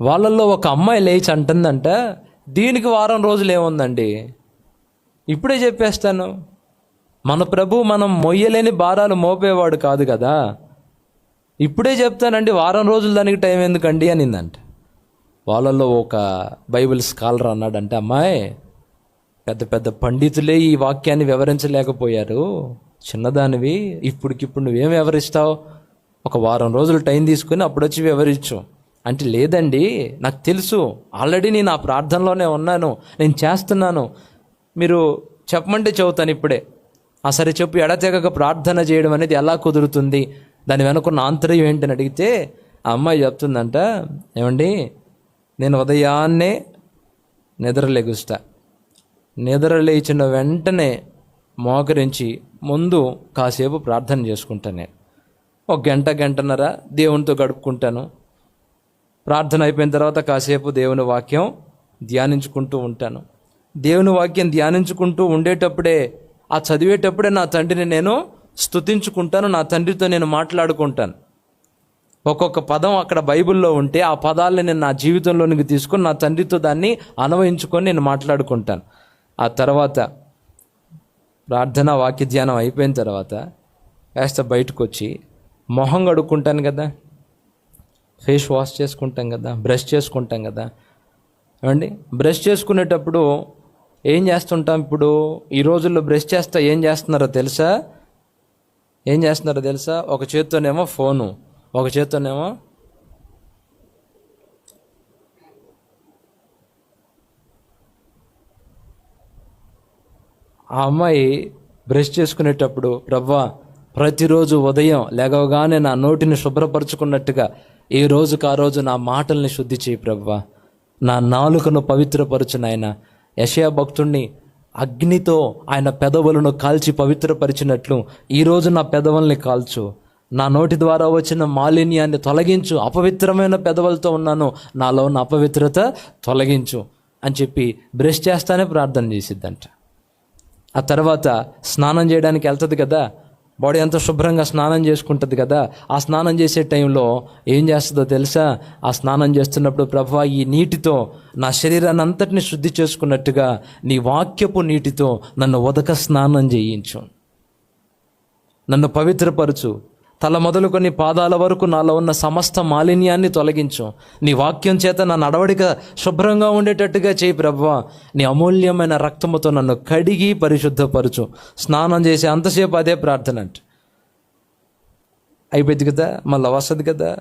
వాళ్ళల్లో ఒక అమ్మాయి లేచి అంటుందంట దీనికి వారం రోజులు ఏముందండి? ఇప్పుడే చెప్పేస్తాను. మన ప్రభు మనం మొయ్యలేని భారాలు మోపేవాడు కాదు కదా. ఇప్పుడే చెప్తానండి వారం రోజులు దానికి టైం ఎందుకండి? అనిందంట. వాళ్ళల్లో ఒక బైబిల్ స్కాలర్ అన్నాడంటే అమ్మాయి పెద్ద పెద్ద పండితులే ఈ వాక్యాన్ని వివరించలేకపోయారు. చిన్నదానివి ఇప్పటికిప్పుడు నువ్వేం వివరిస్తావు? ఒక వారం రోజులు టైం తీసుకుని అప్పుడొచ్చి వివరించు. అంటే లేదండి నాకు తెలుసు. ఆల్రెడీ నేను ఆ ప్రార్థనలోనే ఉన్నాను. నేను చేస్తున్నాను. మీరు చెప్పమంటే చెబుతాను ఇప్పుడే. ఆ సరే చెప్పు ఎడతెగక ప్రార్థన చేయడం అనేది ఎలా కుదురుతుంది? దాని వెనుకున్న ఆంతర్యం ఏంటని అడిగితే ఆ అమ్మాయి చెప్తుందంట ఏమండి నేను ఉదయాన్నే నిద్రలెగుస్తా నిద్ర లేచిన వెంటనే మోకరించి ముందు కాసేపు ప్రార్థన చేసుకుంటాను నేను. ఒక గంట గంటన్నర దేవునితో గడుపుకుంటాను. ప్రార్థన అయిపోయిన తర్వాత కాసేపు దేవుని వాక్యం ధ్యానించుకుంటూ ఉంటాను. దేవుని వాక్యం ధ్యానించుకుంటూ ఉండేటప్పుడే ఆ చదివేటప్పుడే నా తండ్రిని నేను స్తుతించుకుంటాను నా తండ్రితో నేను మాట్లాడుకుంటాను. ఒక్కొక్క పదం అక్కడ బైబిల్లో ఉంటే ఆ పదాలని నేను నా జీవితంలోనికి తీసుకొని నా తండ్రితో దాన్ని అన్వయించుకొని నేను మాట్లాడుకుంటాను. ఆ తర్వాత ప్రార్థన వాక్య ధ్యానం అయిపోయిన తర్వాత కాస్త బయటకు వచ్చి మొహం కడుక్కుంటాను కదా. ఫేస్ వాష్ చేసుకుంటాం కదా బ్రష్ చేసుకుంటాం కదా. ఏమండి? బ్రష్ చేసుకునేటప్పుడు ఏం చేస్తుంటాం ఇప్పుడు? ఈ రోజుల్లో బ్రష్ చేస్తా ఏం చేస్తున్నారో తెలుసా? ఏం చేస్తున్నారో తెలుసా? ఒక చేత్తోనేమో ఫోను ఒక చేత్తోనేమో ఆ అమ్మాయి బ్రష్ చేసుకునేటప్పుడు రవ్వ ప్రతిరోజు ఉదయం లేవగానే నా నోటిని శుభ్రపరచుకున్నట్టుగా ఏ రోజుకు ఆ రోజు నా మాటల్ని శుద్ధి చేయి ప్రవ్వా నా నాలుకను పవిత్రపరచు నాయన. యశయా భక్తుణ్ణి అగ్నితో ఆయన పెదవులను కాల్చి పవిత్రపరిచినట్లు ఈరోజు నా పెదవుల్ని కాల్చు. నా నోటి ద్వారా వచ్చిన మాలిన్యాన్ని తొలగించు. అపవిత్రమైన పెదవులతో ఉన్నాను. నాలో ఉన్న అపవిత్రత తొలగించు అని చెప్పి బ్రష్ చేస్తానే ప్రార్థన చేసిద్దంట. ఆ తర్వాత స్నానం చేయడానికి వెళ్తుంది కదా? బాడీ అంతా శుభ్రంగా స్నానం చేసుకుంటుంది కదా. ఆ స్నానం చేసే టైంలో ఏం చేస్తుందో తెలుసా? ఆ స్నానం చేస్తున్నప్పుడు ప్రభా ఈ నీటితో నా శరీరాన్ని అంతటిని శుద్ధి చేసుకున్నట్టుగా నీ వాక్యపు నీటితో నన్ను ఉదక స్నానం చేయించు. నన్ను పవిత్రపరచు. తల మొదలుకొని పాదాల వరకు నాలో ఉన్న సమస్త మాలిన్యాన్ని తొలగించు. నీ వాక్యం చేత నా నడవడిక శుభ్రంగా ఉండేటట్టుగా చేయి ప్రభా నీ అమూల్యమైన రక్తముతో నన్ను కడిగి పరిశుద్ధపరచు. స్నానం చేసి అంతసేపు అదే ప్రార్థన అంట. అయిపోయింది కదా? మళ్ళీ వస్తుంది కదా?